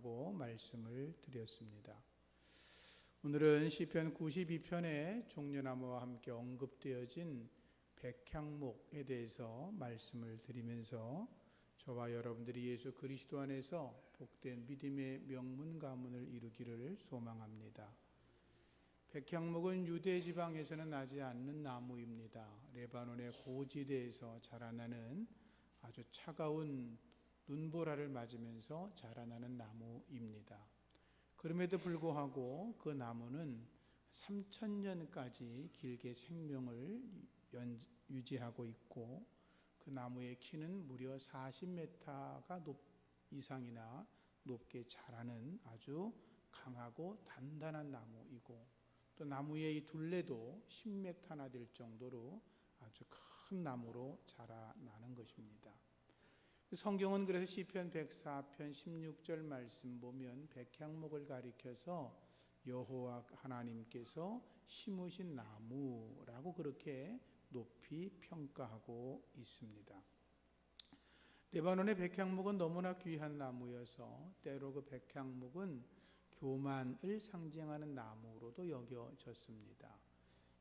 하고 말씀을 드렸습니다. 오늘은 시편 92편의 종려나무와 함께 언급되어진 백향목에 대해서 말씀을 드리면서 저와 여러분들이 예수 그리스도 안에서 복된 믿음의 명문 가문을 이루기를 소망합니다. 백향목은 유대 지방에서는 나지 않는 나무입니다. 레바논의 고지대에서 자라나는 아주 차가운 눈보라를 맞으면서 자라나는 나무입니다. 그럼에도 불구하고 그 나무는 3천년까지 길게 생명을 유지하고 있고 그 나무의 키는 무려 40m가 높 이상이나 높게 자라는 아주 강하고 단단한 나무이고 또 나무의 이 둘레도 10m나 될 정도로 아주 큰 나무로 자라나는 것입니다. 성경은 그래서 시편 104편 16절 말씀 보면 백향목을 가리켜서 여호와 하나님께서 심으신 나무라고 그렇게 높이 평가하고 있습니다. 레바논의 백향목은 너무나 귀한 나무여서 때로 그 백향목은 교만을 상징하는 나무로도 여겨졌습니다.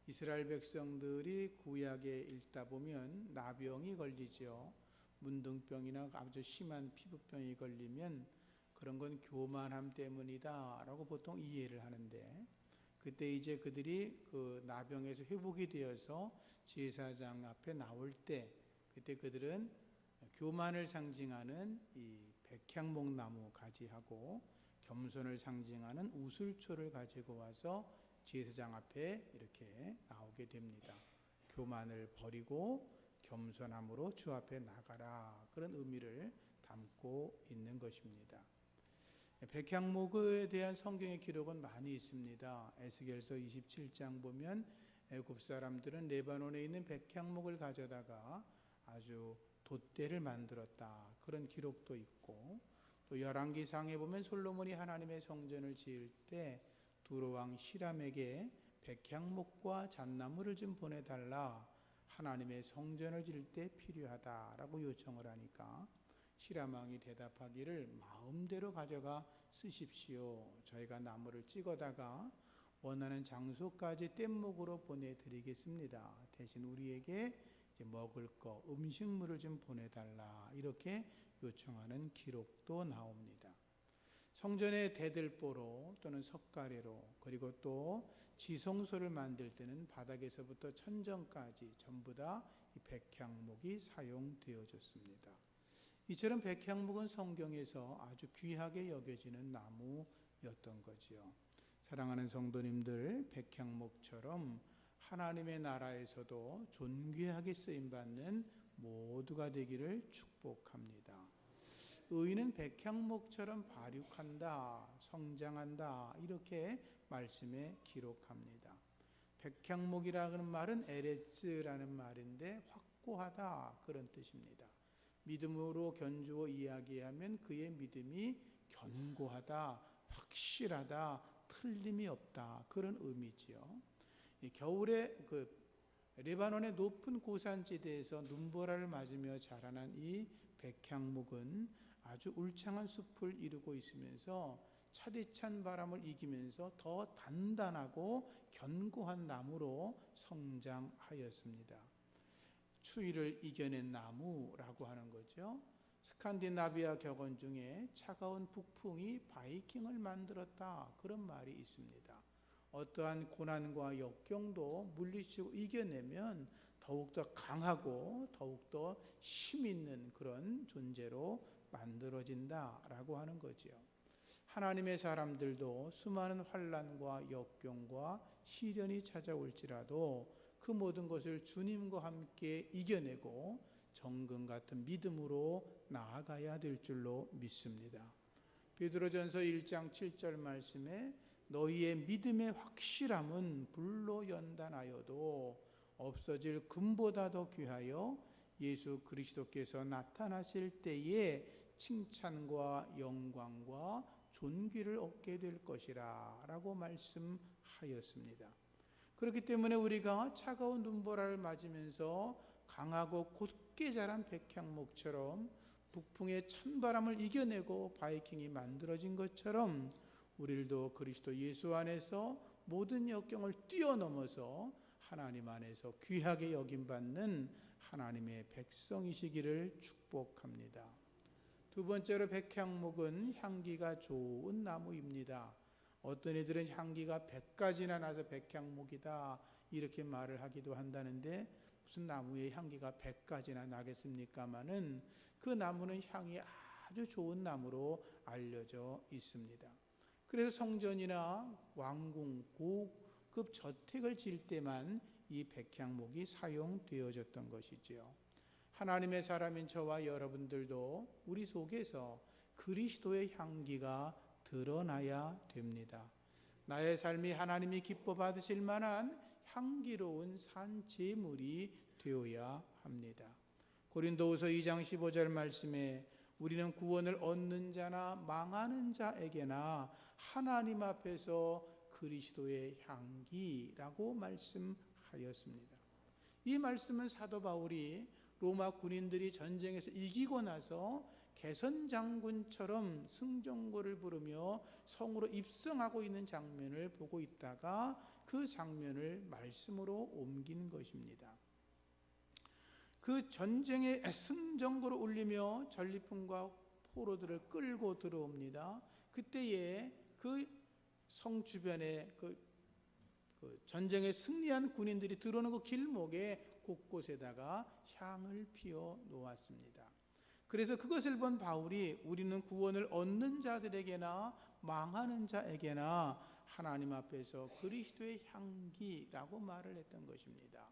이스라엘 백성들이 구약에 읽다 보면 나병이 걸리죠. 문둥병이나 아주 심한 피부병이 걸리면 그런 건 교만함 때문이다 라고 보통 이해를 하는데 그때 이제 그들이 그 나병에서 회복이 되어서 제사장 앞에 나올 때 그때 그들은 교만을 상징하는 이 백향목 나무 가지하고 겸손을 상징하는 우슬초를 가지고 와서 제사장 앞에 이렇게 나오게 됩니다. 교만을 버리고 겸손함으로 주 앞에 나가라 그런 의미를 담고 있는 것입니다. 백향목에 대한 성경의 기록은 많이 있습니다. 에스겔서 27장 보면 애굽 사람들은 레바논에 있는 백향목을 가져다가 아주 돛대를 만들었다. 그런 기록도 있고 또 열왕기상에 보면 솔로몬이 하나님의 성전을 지을 때 두로 왕 시람에게 백향목과 잣나무를 좀 보내 달라. 하나님의 성전을 지을 때 필요하다라고 요청을 하니까 시라망이 대답하기를 마음대로 가져가 쓰십시오. 저희가 나무를 찍어다가 원하는 장소까지 뗏목으로 보내드리겠습니다. 대신 우리에게 먹을 거, 음식물을 좀 보내달라. 이렇게 요청하는 기록도 나옵니다. 성전의 대들보로 또는 석가래로 그리고 또 지성소를 만들 때는 바닥에서부터 천정까지 전부 다이 백향목이 사용되어졌습니다. 이처럼 백향목은 성경에서 아주 귀하게 여겨지는 나무였던 거지요. 사랑하는 성도님들, 백향목처럼 하나님의 나라에서도 존귀하게 쓰임 받는 모두가 되기를 축복합니다. 의인은 백향목처럼 발육한다, 성장한다, 이렇게 말씀에 기록합니다. 백향목이라는 말은 에레츠라는 말인데 확고하다 그런 뜻입니다. 믿음으로 견주어 이야기하면 그의 믿음이 견고하다, 확실하다, 틀림이 없다 그런 의미지요. 겨울에 그 레바논의 높은 고산지대에서 눈보라를 맞으며 자라난 이 백향목은 아주 울창한 숲을 이루고 있으면서 차디찬 바람을 이기면서 더 단단하고 견고한 나무로 성장하였습니다. 추위를 이겨낸 나무라고 하는 거죠. 스칸디나비아 격언 중에 차가운 북풍이 바이킹을 만들었다 그런 말이 있습니다. 어떠한 고난과 역경도 물리치고 이겨내면 더욱더 강하고 더욱더 힘 있는 그런 존재로 만들어진다라고 하는 거지요. 하나님의 사람들도 수많은 환란과 역경과 시련이 찾아올지라도 그 모든 것을 주님과 함께 이겨내고 정금 같은 믿음으로 나아가야 될 줄로 믿습니다. 베드로전서 1장 7절 말씀에 너희의 믿음의 확실함은 불로 연단하여도 없어질 금보다 더 귀하여 예수 그리스도께서 나타나실 때에 칭찬과 영광과 존귀를 얻게 될 것이라 라고 말씀하였습니다. 그렇기 때문에 우리가 차가운 눈보라를 맞으면서 강하고 곧게 자란 백향목처럼 북풍의 찬바람을 이겨내고 바이킹이 만들어진 것처럼 우리들도 그리스도 예수 안에서 모든 역경을 뛰어넘어서 하나님 안에서 귀하게 여김 받는 하나님의 백성이시기를 축복합니다. 두 번째로 백향목은 향기가 좋은 나무입니다. 어떤 이들은 향기가 100가지나 나서 백향목이다 이렇게 말을 하기도 한다는데 무슨 나무의 향기가 100가지나 나겠습니까마는 그 나무는 향이 아주 좋은 나무로 알려져 있습니다. 그래서 성전이나 왕궁, 고급 저택을 지을 때만 이 백향목이 사용되어졌던 것이지요. 하나님의 사람인 저와 여러분들도 우리 속에서 그리스도의 향기가 드러나야 됩니다. 나의 삶이 하나님이 기뻐 받으실 만한 향기로운 산재물이 되어야 합니다. 고린도후서 2장 15절 말씀에 우리는 구원을 얻는 자나 망하는 자에게나 하나님 앞에서 그리스도의 향기라고 말씀하였습니다. 이 말씀은 사도 바울이 로마 군인들이 전쟁에서 이기고 나서 개선 장군처럼 승전고를 부르며 성으로 입성하고 있는 장면을 보고 있다가 그 장면을 말씀으로 옮긴 것입니다. 그 전쟁의 승전고를 울리며 전리품과 포로들을 끌고 들어옵니다. 그때에 그 성 주변에 그, 그 전쟁에 승리한 군인들이 들어오는 그 길목에 곳곳에다가 향을 피워 놓았습니다. 그래서 그것을 본 바울이 우리는 구원을 얻는 자들에게나 망하는 자에게나 하나님 앞에서 그리스도의 향기라고 말을 했던 것입니다.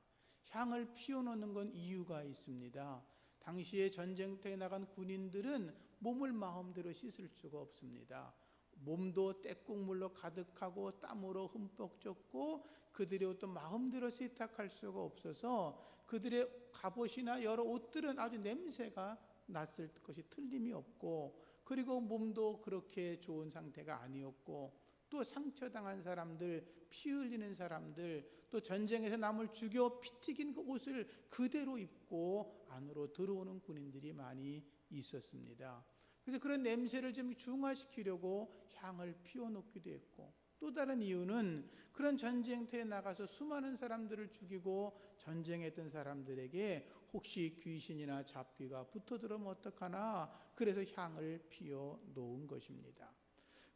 향을 피워놓는 건 이유가 있습니다. 당시에 전쟁터에 나간 군인들은 몸을 마음대로 씻을 수가 없습니다. 몸도 때국물로 가득하고 땀으로 흠뻑 젖고 그들의 옷도 마음대로 세탁할 수가 없어서 그들의 갑옷이나 여러 옷들은 아주 냄새가 났을 것이 틀림이 없고 그리고 몸도 그렇게 좋은 상태가 아니었고 또 상처당한 사람들, 피 흘리는 사람들, 또 전쟁에서 남을 죽여 피 튀긴 그 옷을 그대로 입고 안으로 들어오는 군인들이 많이 있었습니다. 그래서 그런 냄새를 좀 중화시키려고 향을 피워놓기도 했고 또 다른 이유는 그런 전쟁터에 나가서 수많은 사람들을 죽이고 전쟁했던 사람들에게 혹시 귀신이나 잡귀가 붙어 들어오면 어떡하나 그래서 향을 피워 놓은 것입니다.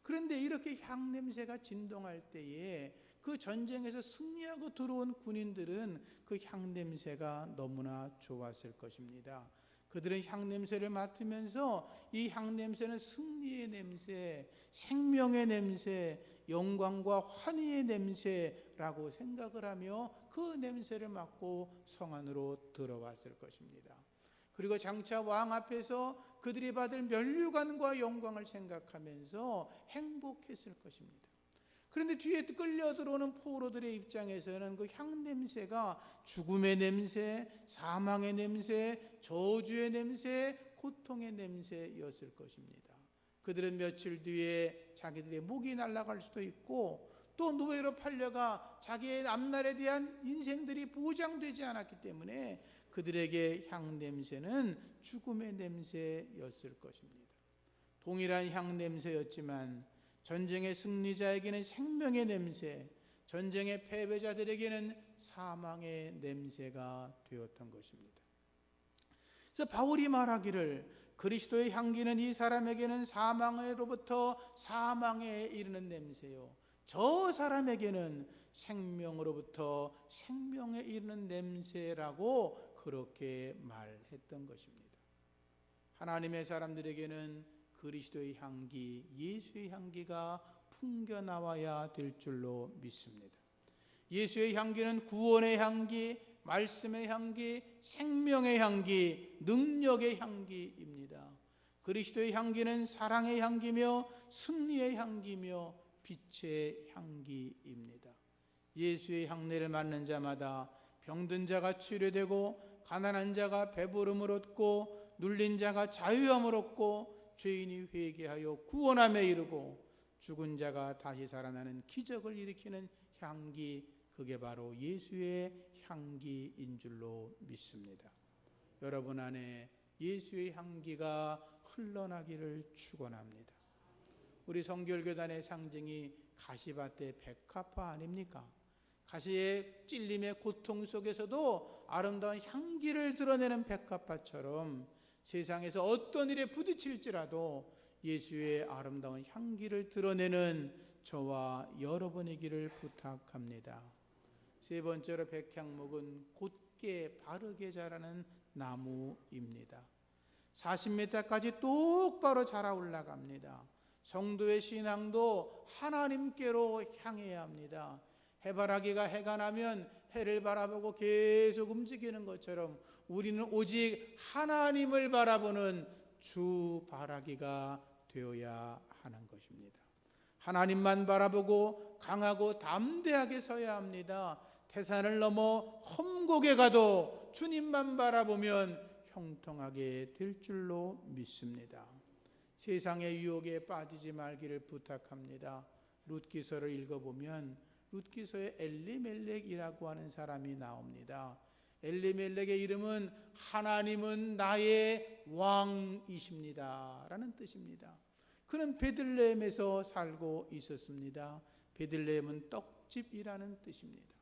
그런데 이렇게 향 냄새가 진동할 때에 그 전쟁에서 승리하고 들어온 군인들은 그 향 냄새가 너무나 좋았을 것입니다. 그들은 향 냄새를 맡으면서 이 향 냄새는 승리의 냄새, 생명의 냄새, 영광과 환희의 냄새라고 생각을 하며 그 냄새를 맡고 성 안으로 들어왔을 것입니다. 그리고 장차 왕 앞에서 그들이 받을 면류관과 영광을 생각하면서 행복했을 것입니다. 그런데 뒤에 끌려 들어오는 포로들의 입장에서는 그 향 냄새가 죽음의 냄새, 사망의 냄새, 저주의 냄새, 고통의 냄새였을 것입니다. 그들은 며칠 뒤에 자기들의 목이 날아갈 수도 있고 또 노예로 팔려가 자기의 앞날에 대한 인생들이 보장되지 않았기 때문에 그들에게 향 냄새는 죽음의 냄새였을 것입니다. 동일한 향 냄새였지만 전쟁의 승리자에게는 생명의 냄새, 전쟁의 패배자들에게는 사망의 냄새가 되었던 것입니다. 그래서 바울이 말하기를 그리스도의 향기는 이 사람에게는 사망으로부터 사망에 이르는 냄새요. 저 사람에게는 생명으로부터 생명에 이르는 냄새라고 그렇게 말했던 것입니다. 하나님의 사람들에게는 그리스도의 향기, 예수의 향기가 풍겨 나와야 될 줄로 믿습니다. 예수의 향기는 구원의 향기, 말씀의 향기, 생명의 향기, 능력의 향기입니다. 그리스도의 향기는 사랑의 향기며 승리의 향기며 빛의 향기입니다. 예수의 향내를 맡는 자마다 병든 자가 치료되고 가난한 자가 배부름을 얻고 눌린 자가 자유함을 얻고 죄인이 회개하여 구원함에 이르고 죽은 자가 다시 살아나는 기적을 일으키는 향기 그게 바로 예수의 향기인 줄로 믿습니다. 여러분 안에 예수의 향기가 흘러나기를 축원합니다. 우리 성결교단의 상징이 가시밭의 백합화 아닙니까? 가시의 찔림의 고통 속에서도 아름다운 향기를 드러내는 백합화처럼 세상에서 어떤 일에 부딪힐지라도 예수의 아름다운 향기를 드러내는 저와 여러분이기를 부탁합니다. 세 번째로 백향목은 곧게 바르게 자라는 나무입니다. 40m까지 똑바로 자라 올라갑니다. 성도의 신앙도 하나님께로 향해야 합니다. 해바라기가 해가 나면 해를 바라보고 계속 움직이는 것처럼 우리는 오직 하나님을 바라보는 주 바라기가 되어야 하는 것입니다. 하나님만 바라보고 강하고 담대하게 서야 합니다. 태산을 넘어 험곡에 가도 주님만 바라보면 형통하게 될 줄로 믿습니다. 세상의 유혹에 빠지지 말기를 부탁합니다. 룻기서를 읽어보면 룻기서에 엘리멜렉이라고 하는 사람이 나옵니다. 엘리멜렉의 이름은 하나님은 나의 왕이십니다 라는 뜻입니다. 그는 베들레헴에서 살고 있었습니다. 베들레헴은 떡집이라는 뜻입니다.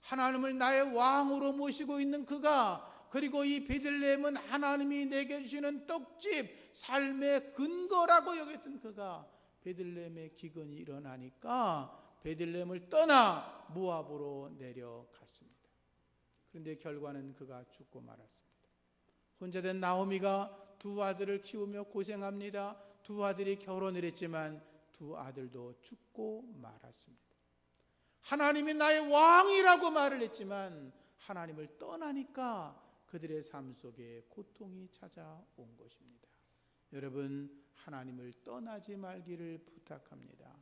하나님을 나의 왕으로 모시고 있는 그가 그리고 이 베들레헴은 하나님이 내게 주시는 떡집 삶의 근거라고 여겼던 그가 베들레헴의 기근이 일어나니까 베들레헴을 떠나 모압으로 내려갔습니다. 그런데 결과는 그가 죽고 말았습니다. 혼자 된 나오미가 두 아들을 키우며 고생합니다. 두 아들이 결혼을 했지만 두 아들도 죽고 말았습니다. 하나님이 나의 왕이라고 말을 했지만 하나님을 떠나니까 그들의 삶 속에 고통이 찾아온 것입니다. 여러분, 하나님을 떠나지 말기를 부탁합니다.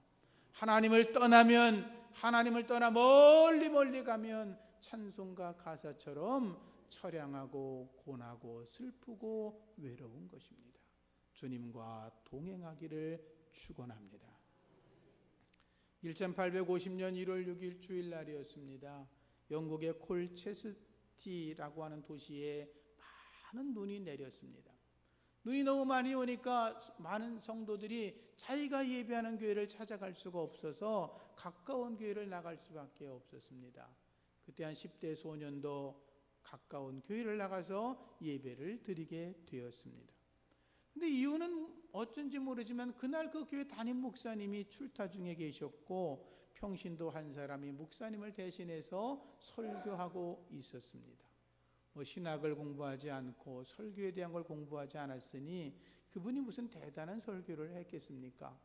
하나님을 떠나면, 하나님을 떠나 멀리 멀리 가면 찬송가 가사처럼 처량하고 고나고 슬프고 외로운 것입니다. 주님과 동행하기를 축원합니다. 1850년 1월 6일 주일 날이었습니다. 영국의 콜체스티라고 하는 도시에 많은 눈이 내렸습니다. 눈이 너무 많이 오니까 많은 성도들이 자기가 예배하는 교회를 찾아갈 수가 없어서 가까운 교회를 나갈 수밖에 없었습니다. 그때 한 10대 소년도 가까운 교회를 나가서 예배를 드리게 되었습니다. 근데 이유는 어쩐지 모르지만 그날 그 교회 담임 목사님이 출타 중에 계셨고 평신도 한 사람이 목사님을 대신해서 설교하고 있었습니다. 뭐 신학을 공부하지 않고 설교에 대한 걸 공부하지 않았으니 그분이 무슨 대단한 설교를 했겠습니까?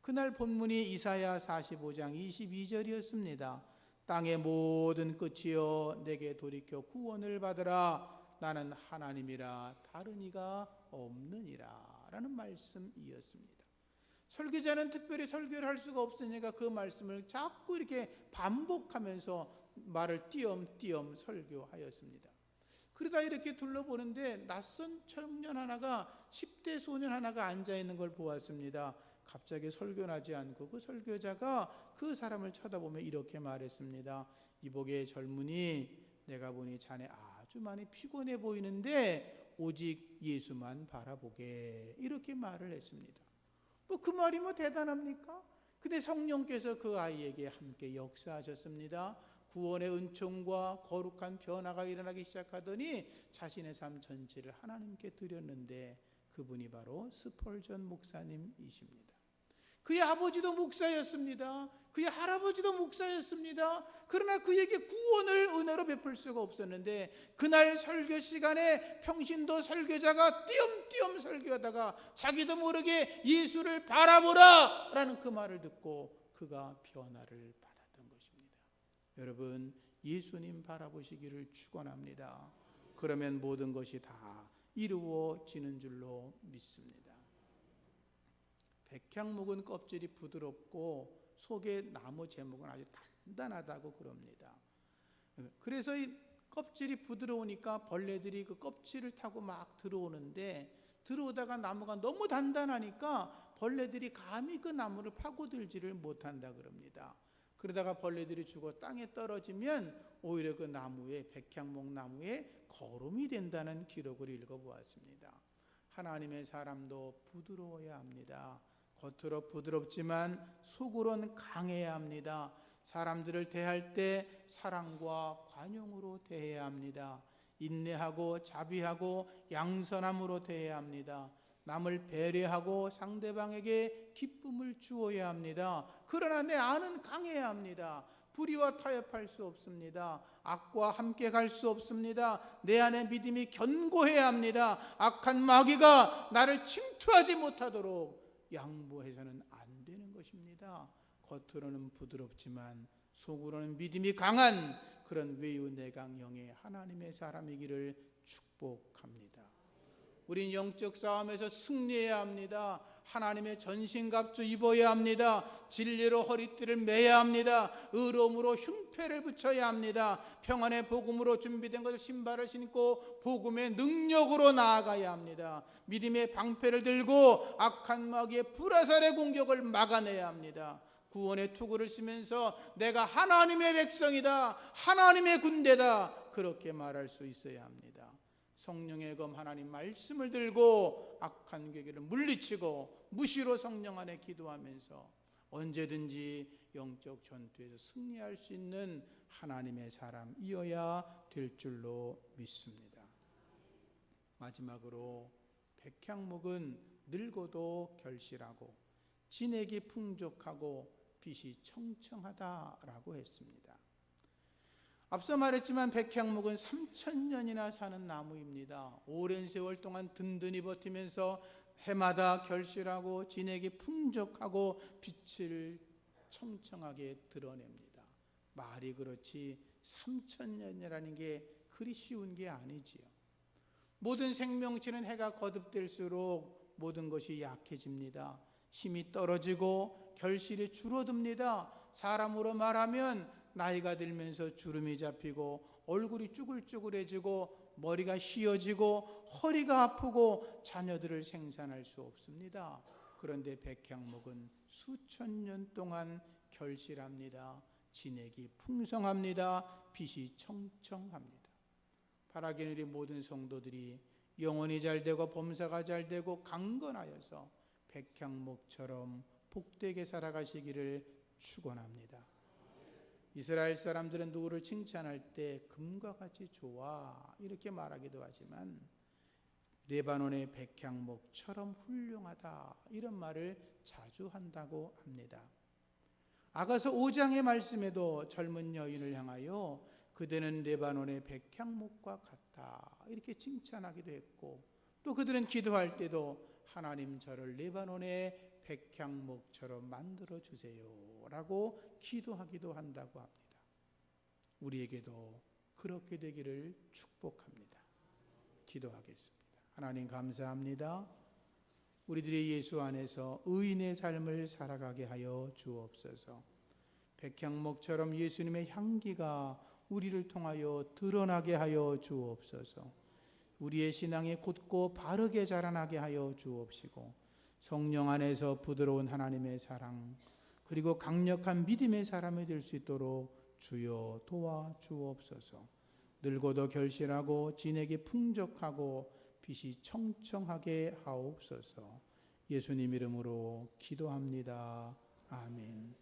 그날 본문이 이사야 45장 22절이었습니다. 땅의 모든 끝이여 내게 돌이켜 구원을 받으라 나는 하나님이라 다른 이가 없느니라 라는 말씀이었습니다. 설교자는 특별히 설교를 할 수가 없으니까 그 말씀을 자꾸 이렇게 반복하면서 말을 띄엄띄엄 설교하였습니다. 그러다 이렇게 둘러보는데 낯선 청년 하나가 10대 소년 하나가 앉아 있는 걸 보았습니다. 갑자기 설교하지 않고 그 설교자가 그 사람을 쳐다보며 이렇게 말했습니다. 이복의 젊은이 내가 보니 자네 아주 많이 피곤해 보이는데 오직 예수만 바라보게 이렇게 말을 했습니다. 뭐 그 말이 뭐 대단합니까? 근데 성령께서 그 아이에게 함께 역사하셨습니다. 구원의 은총과 거룩한 변화가 일어나기 시작하더니 자신의 삶 전체를 하나님께 드렸는데 그분이 바로 스펄전 목사님이십니다. 그의 아버지도 목사였습니다. 그의 할아버지도 목사였습니다. 그러나 그에게 구원을 은혜로 베풀 수가 없었는데 그날 설교 시간에 평신도 설교자가 띄엄띄엄 설교하다가 자기도 모르게 예수를 바라보라 라는 그 말을 듣고 그가 변화를. 여러분 예수님 바라보시기를 축원합니다. 그러면 모든 것이 다 이루어지는 줄로 믿습니다. 백향목은 껍질이 부드럽고 속에 나무 제목은 아주 단단하다고 그럽니다. 그래서 이 껍질이 부드러우니까 벌레들이 그 껍질을 타고 막 들어오는데 들어오다가 나무가 너무 단단하니까 벌레들이 감히 그 나무를 파고들지를 못한다 그럽니다. 그러다가 벌레들이 죽어 땅에 떨어지면 오히려 그 나무에 백향목 나무에 거름이 된다는 기록을 읽어보았습니다. 하나님의 사람도 부드러워야 합니다. 겉으로 부드럽지만 속으로는 강해야 합니다. 사람들을 대할 때 사랑과 관용으로 대해야 합니다. 인내하고 자비하고 양선함으로 대해야 합니다. 남을 배려하고 상대방에게 기쁨을 주어야 합니다. 그러나 내 안은 강해야 합니다. 불의와 타협할 수 없습니다. 악과 함께 갈 수 없습니다. 내 안에 믿음이 견고해야 합니다. 악한 마귀가 나를 침투하지 못하도록 양보해서는 안 되는 것입니다. 겉으로는 부드럽지만 속으로는 믿음이 강한 그런 외유 내강형의 하나님의 사람이기를 축복합니다. 우린 영적 싸움에서 승리해야 합니다. 하나님의 전신갑주 입어야 합니다. 진리로 허리띠를 매야 합니다. 의로움으로 흉패를 붙여야 합니다. 평안의 복음으로 준비된 것을 신발을 신고 복음의 능력으로 나아가야 합니다. 믿음의 방패를 들고 악한 마귀의 불화살의 공격을 막아내야 합니다. 구원의 투구를 쓰면서 내가 하나님의 백성이다. 하나님의 군대다. 그렇게 말할 수 있어야 합니다. 성령의 검 하나님 말씀을 들고 악한 괴계를 물리치고 무시로 성령 안에 기도하면서 언제든지 영적 전투에서 승리할 수 있는 하나님의 사람이어야 될 줄로 믿습니다. 마지막으로 백향목은 늙어도 결실하고 진액이 풍족하고 빛이 청청하다라고 했습니다. 앞서 말했지만 백향목은 3천 년이나 사는 나무입니다. 오랜 세월 동안 든든히 버티면서 해마다 결실하고 진액이 풍족하고 빛을 청청하게 드러냅니다. 말이 그렇지 3천 년이라는 게 그리 쉬운 게 아니지요. 모든 생명체는 해가 거듭될수록 모든 것이 약해집니다. 힘이 떨어지고 결실이 줄어듭니다. 사람으로 말하면 나이가 들면서 주름이 잡히고 얼굴이 쭈글쭈글해지고 머리가 휘어지고 허리가 아프고 자녀들을 생산할 수 없습니다. 그런데 백향목은 수천 년 동안 결실합니다. 진액이 풍성합니다. 빛이 청청합니다. 바라기는 우리 모든 성도들이 영혼이 잘 되고 범사가 잘 되고 강건하여서 백향목처럼 복되게 살아가시기를 축원합니다. 이스라엘 사람들은 누구를 칭찬할 때 금과 같이 좋아 이렇게 말하기도 하지만 레바논의 백향목처럼 훌륭하다 이런 말을 자주 한다고 합니다. 아가서 5장의 말씀에도 젊은 여인을 향하여 그대는 레바논의 백향목과 같다 이렇게 칭찬하기도 했고 또 그들은 기도할 때도 하나님 저를 레바논의 백향목처럼 만들어 주세요라고 기도하기도 한다고 합니다. 우리에게도 그렇게 되기를 축복합니다. 기도하겠습니다. 하나님 감사합니다. 우리들이 예수 안에서 의인의 삶을 살아가게 하여 주옵소서. 백향목처럼 예수님의 향기가 우리를 통하여 드러나게 하여 주옵소서. 우리의 신앙이 곧고 바르게 자라나게 하여 주옵시고 성령 안에서 부드러운 하나님의 사랑 그리고 강력한 믿음의 사람이 될 수 있도록 주여 도와 주옵소서. 늙어도 결실하고 진액이 풍족하고 빛이 청청하게 하옵소서. 예수님 이름으로 기도합니다. 아멘.